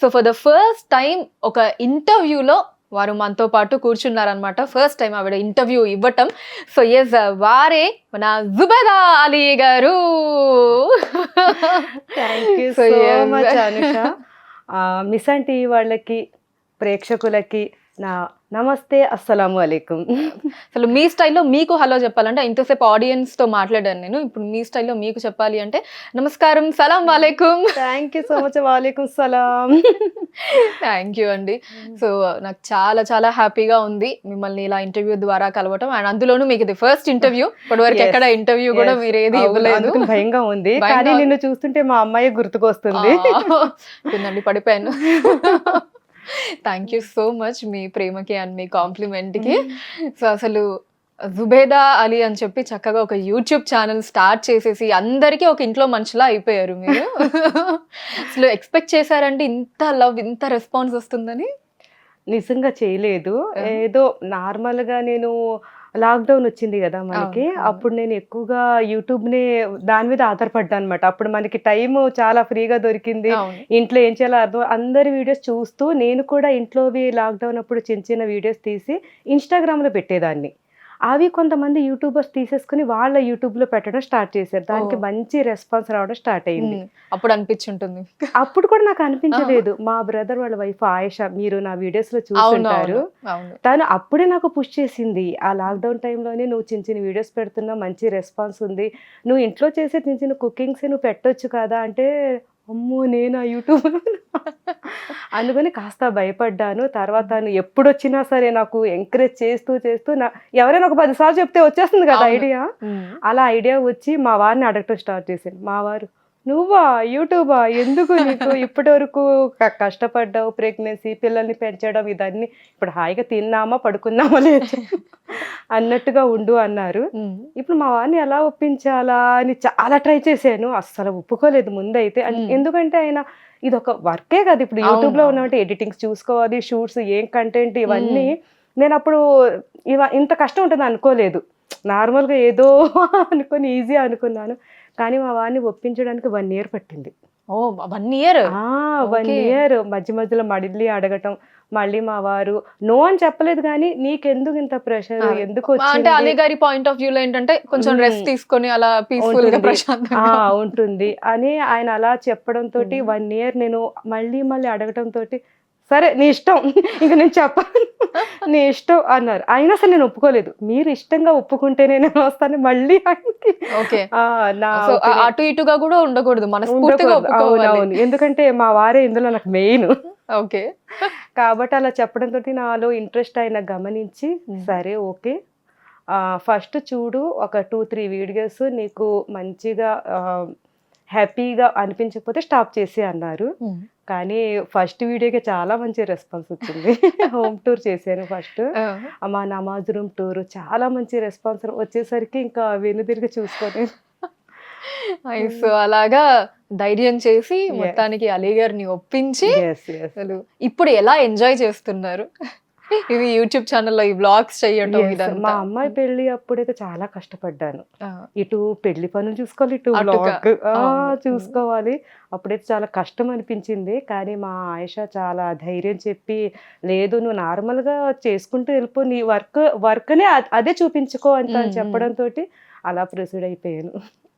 So for the first time ఒక ఇంటర్వ్యూలో వారు మనతో పాటు కూర్చున్నారనమాట ఫస్ట్ టైం ఆవిడ ఇంటర్వ్యూ ఇవ్వటం. సో ఎస్ వారే మన జుబేదా అలీ గారు. మిస్ టీవీ వాళ్ళకి ప్రేక్షకులకి నా నమస్తే అస్సలాము అలైకుం. అసలు మీ స్టైల్లో మీకు హలో చెప్పాలంటే ఇంతసేపు ఆడియన్స్తో మాట్లాడాను నేను. ఇప్పుడు మీ స్టైల్లో మీకు చెప్పాలి అంటే నమస్కారం సలాం వాలేకుం థ్యాంక్ యూ సో మచ్ వాలేకుం సలాం. థ్యాంక్ యూ అండి. సో నాకు చాలా చాలా హ్యాపీగా ఉంది మిమ్మల్ని ఇలా ఇంటర్వ్యూ ద్వారా కలవటం. అండ్ అందులోనూ మీకు ఇది ఫస్ట్ ఇంటర్వ్యూ ఇప్పటి వరకు Yes. ఎక్కడ ఇంటర్వ్యూ కూడా. మీరు ఏది ఇవ్వలేదు. భయంగా ఉంది. కానీ. నిన్ను చూస్తుంటే మా అమ్మాయి గుర్తుకొస్తుంది. పడిపోయాను. థ్యాంక్ యూ సో మచ్ మీ ప్రేమకి అండ్ మీ కాంప్లిమెంట్కి. సో అసలు జుబేదా అలీ అని చెప్పి చక్కగా ఒక యూట్యూబ్ ఛానల్ స్టార్ట్ చేసేసి అందరికీ ఒక ఇంట్లో మనిషిలా అయిపోయారు మీరు. అసలు ఎక్స్పెక్ట్ చేశారంటే ఇంత లవ్ ఇంత రెస్పాన్స్ వస్తుందని? నిజంగా చేయలేదు. Uh-huh. ఏదో నార్మల్గా నేను లాక్డౌన్ వచ్చింది కదా మనకి. అప్పుడు నేను ఎక్కువగా యూట్యూబ్ని దాని మీద ఆధారపడ్డా అనమాట అప్పుడు మనకి టైం చాలా ఫ్రీగా దొరికింది. ఇంట్లో ఏం చేయాలో అర్థం అందరి వీడియోస్ చూస్తూ నేను కూడా ఇంట్లోవి లాక్డౌన్ అప్పుడు చిన్న చిన్న వీడియోస్ తీసి ఇన్స్టాగ్రామ్లో పెట్టేదాన్ని. అవి కొంతమంది యూట్యూబర్స్ తీసేసుకుని వాళ్ళ యూట్యూబ్లో పెట్టడం స్టార్ట్ చేశారు. దానికి. మంచి రెస్పాన్స్ రావడం స్టార్ట్ అయింది. అప్పుడు అనిపించుంటుంది. అప్పుడు కూడా నాకు అనిపించలేదు. మా బ్రదర్ వాళ్ళ వైఫ్ ఆయేష మీరు నా వీడియోస్లో అవును. చూస్తుంటారు తను అప్పుడే నాకు పుష్ చేసింది. ఆ లాక్డౌన్ టైంలోనే నువ్వు చిన్న చిన్న వీడియోస్ పెడుతున్నా మంచి రెస్పాన్స్ ఉంది. నువ్వు ఇంట్లో చేసే చిన్న చిన్న కుకింగ్స్ నువ్వు పెట్టొచ్చు కదా అంటే అమ్మో నేను ఆ యూట్యూబ్ అందుకని కాస్త భయపడ్డాను. తర్వాత ఎప్పుడు వచ్చినా సరే నాకు ఎంకరేజ్ చేస్తూ చేస్తూ నా ఎవరైనా ఒక పది సార్లు చెప్తే వచ్చేస్తుంది కదా. ఐడియా. అలా ఐడియా వచ్చి మా వారిని అడగటం స్టార్ట్ చేశాను. మా వారు నువ్వా? యూట్యూబా? ఎందుకు నీకు ఇప్పటి వరకు కష్టపడ్డావు ప్రెగ్నెన్సీ పిల్లల్ని పెంచడం ఇదన్నీ? ఇప్పుడు హాయిగా తిన్నామా పడుకున్నామా లేదు అన్నట్టుగా ఉండు అన్నారు. ఇప్పుడు మా వారిని ఎలా ఒప్పించాలా అని చాలా ట్రై చేశాను. అస్సలు ఒప్పుకోలేదు ముందైతే. ఎందుకంటే ఆయన ఇది ఒక వర్కే కదా ఇప్పుడు యూట్యూబ్లో అవును. ఉన్నామంటే ఎడిటింగ్స్ చూసుకోవాలి షూట్స్ ఏం కంటెంట్ ఇవన్నీ. నేను అప్పుడు ఇవ ఇంత కష్టం ఉంటుంది అనుకోలేదు. నార్మల్గా ఏదో అనుకొని ఈజీ అనుకున్నాను. కానీ మా వారిని ఒప్పించడానికి వన్ ఇయర్ పట్టింది. ఓ వన్ ఇయర్ వన్. ఇయర్ మధ్య మధ్యలో మళ్ళీ అడగటం మళ్ళీ మా వారు నో అని చెప్పలేదు కానీ నీకెందుకు ఇంత ప్రెషర్. ఎందుకు అంటే అలీ గారి పాయింట్ ఆఫ్ వ్యూ లో ఏంటంటే కొంచెం. రెస్ట్ తీసుకొని అలా పీస్ఫుల్గా ప్రశాంతంగా ఉంటుంది అని ఆయన అలా చెప్పడం తోటి. వన్ ఇయర్ నేను మళ్ళీ మళ్ళీ అడగటం తోటి సరే నీ ఇష్టం. ఇంకా నేను చెప్పాను. నీ ఇష్టం అన్నారు. అయినా సరే నేను ఒప్పుకోలేదు. మీరు ఇష్టంగా ఒప్పుకుంటేనే నేను వస్తాను మళ్ళీ ఆయనకి. అటు ఇటుగా కూడా ఉండకూడదు. మనస్ఫూర్తిగా ఉండకూడదు. అవును, ఒప్పుకోవాలి. అవును. ఎందుకంటే మా వారే ఇందులో నాకు మెయిన్. ఓకే. కాబట్టి అలా చెప్పడం తోటి నాలో ఇంట్రెస్ట్ ఆయన గమనించి. సరే ఓకే. ఫస్ట్ చూడు ఒక టూ త్రీ వీడియోస్ నీకు మంచిగా హ్యాపీగా అనిపించకపోతే స్టాప్ చేసి అన్నారు. కానీ ఫస్ట్ వీడియోకి చాలా మంచి రెస్పాన్స్ వచ్చింది. హోమ్ టూర్ చేశాను ఫస్ట్. మా నమాజ్ రూమ్ టూర్ చాలా మంచి రెస్పాన్స్ వచ్చేసరికి ఇంకా వెనుదిరిగి చూసుకొని. సో అలాగా ధైర్యం చేసి మొత్తానికి అలీ గారిని ఒప్పించి. అసలు ఇప్పుడు ఎలా ఎంజాయ్ చేస్తున్నారు? ఇది యూట్యూబ్ ఛానల్లో ఈ బ్లాగ్స్ ఇదంతా. మా అమ్మాయి పెళ్ళి అప్పుడైతే చాలా కష్టపడ్డాను. ఇటు పెళ్ళి పనులు చూసుకోవాలి ఇటు అవును. చూసుకోవాలి. అప్పుడైతే చాలా కష్టం అనిపించింది. కానీ మా ఆయుష చాలా ధైర్యం చెప్పి లేదు నువ్వు నార్మల్గా చేసుకుంటూ వెళ్ళిపో నీ వర్క్ వర్క్ నే అ- అదే చూపించుకో అని చెప్పడం తోటి అలా ప్రొసీడ్ అయిపోయాను.